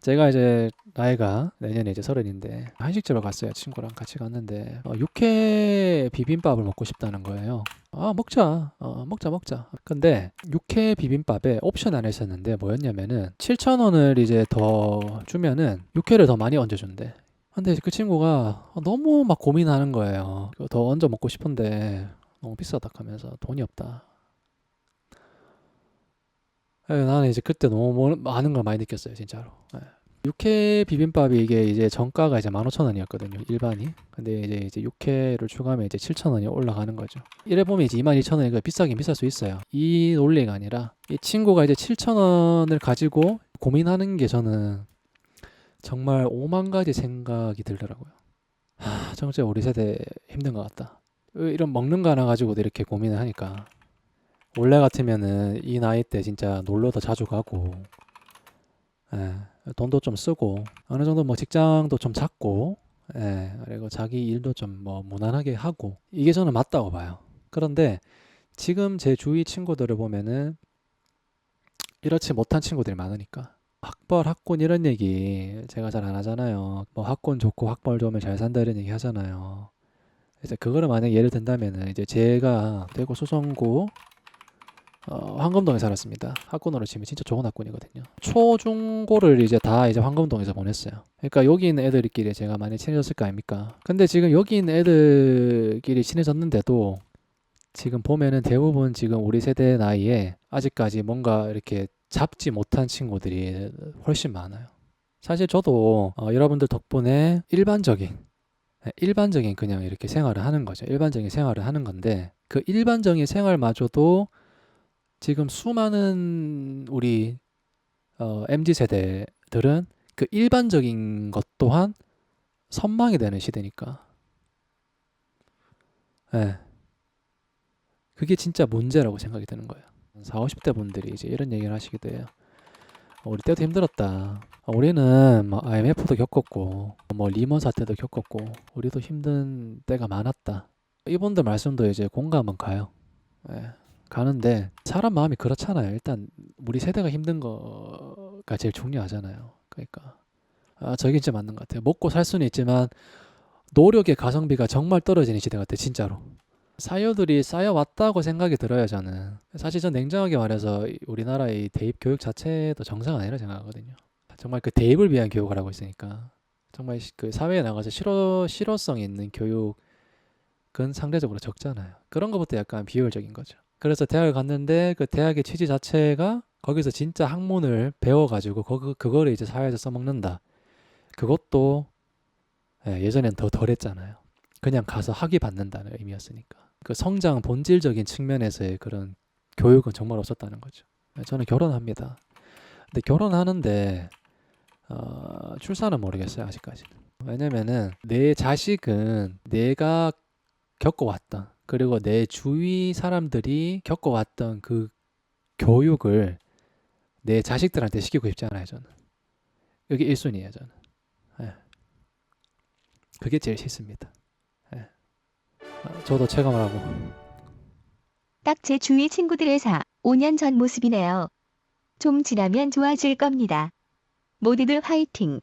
제가 이제 나이가 내년에 이제 서른인데 한식집을 갔어요. 친구랑 같이 갔는데 어, 육회 비빔밥을 먹고 싶다는 거예요. 아 먹자, 어, 먹자 먹자. 근데 육회 비빔밥에 옵션 안에 있었는데 뭐였냐면은 7천 원을 이제 더 주면은 육회를 더 많이 얹어준대. 근데 그 친구가 너무 막 고민하는 거예요. 더 얹어 먹고 싶은데 너무 비싸다 하면서 돈이 없다. 예, 나는 이제 그때 너무 뭐- 많은 걸 많이 느꼈어요, 진짜로. 예. 육회 비빔밥이 이게 이제 정가가 이제 15,000원이었거든요, 일반이. 근데 이제 이제 육회를 추가하면 이제 7,000원이 올라가는 거죠. 이래 보면 이제 22,000원이 그 비싸긴 비쌀 수 있어요. 이 논리가 아니라 이 친구가 이제 7,000원을 가지고 고민하는 게 저는 정말 오만 가지 생각이 들더라고요. 하, 정말 우리 세대 힘든 것 같다. 이런 먹는 거 하나 가지고도 이렇게 고민을 하니까 원래 같으면은 이 나이 때 진짜 놀러도 자주 가고 예, 돈도 좀 쓰고 어느 정도 뭐 직장도 좀 잡고 예, 그리고 자기 일도 좀 뭐 무난하게 하고 이게 저는 맞다고 봐요. 그런데 지금 제 주위 친구들을 보면은 이렇지 못한 친구들이 많으니까 학벌 학군 이런 얘기 제가 잘 안 하잖아요. 뭐 학군 좋고 학벌 좋으면 잘 산다 이런 얘기 하잖아요. 이제 그거를 만약 예를 든다면은 이제 제가 대구 수성구 어, 황금동에 살았습니다. 학군으로 치면 진짜 좋은 학군이거든요. 초중고를 이제 다 이제 황금동에서 보냈어요. 그러니까 여기 있는 애들끼리 제가 많이 친해졌을 거 아닙니까? 근데 지금 여기 있는 애들끼리 친해졌는데도 지금 보면은 대부분 지금 우리 세대 나이에 아직까지 뭔가 이렇게 잡지 못한 친구들이 훨씬 많아요. 사실 저도 어, 여러분들 덕분에 일반적인 네, 일반적인 그냥 이렇게 생활을 하는 거죠. 일반적인 생활을 하는 건데 그 일반적인 생활마저도 지금 수많은 우리 어, MZ 세대들은 그 일반적인 것 또한 선망이 되는 시대니까. 예. 그게 진짜 문제라고 생각이 드는 거예요. 40, 50대 분들이 이제 이런 얘기를 하시기도 해요. 어, 우리 때도 힘들었다. 어, 우리는 뭐 IMF도 겪었고, 뭐 리먼 사태도 겪었고, 우리도 힘든 때가 많았다. 이분들 말씀도 이제 공감은 가요. 예. 가는데 사람 마음이 그렇잖아요. 일단 우리 세대가 힘든 거가 제일 중요하잖아요. 그러니까 아, 저게 진짜 맞는 것 같아요. 먹고 살 수는 있지만 노력의 가성비가 정말 떨어지는 시대 같아, 진짜로. 사유들이 쌓여왔다고 생각이 들어요, 저는. 사실 전 냉정하게 말해서 이- 우리나라의 대입 교육 자체도 정상 아니라 생각하거든요. 정말 그 대입을 위한 교육을 하고 있으니까 정말 시- 그 사회에 나가서 실효 실효성 있는 교육은 상대적으로 적잖아요. 그런 것부터 약간 비효율적인 거죠. 그래서 대학을 갔는데 그 대학의 취지 자체가 거기서 진짜 학문을 배워가지고 그거 그거를 이제 사회에서 써먹는다. 그것도 예, 예전엔 더 덜했잖아요. 그냥 가서 학위 받는다는 의미였으니까. 그 성장 본질적인 측면에서의 그런 교육은 정말 없었다는 거죠. 예, 저는 결혼합니다. 근데 결혼하는데 어, 출산은 모르겠어요 아직까지는. 왜냐면은 내 자식은 내가 겪어왔던 그리고 내 주위 사람들이 겪어왔던 그 교육을 내 자식들한테 시키고 싶지 않아요 저는. 여기 1순위예요 저는. 예. 그게 제일 싫습니다. 예. 아, 저도 체감을 하고 딱 제 주위 친구들의 4, 5년 전 모습이네요. 좀 지나면 좋아질 겁니다. 모두들 화이팅!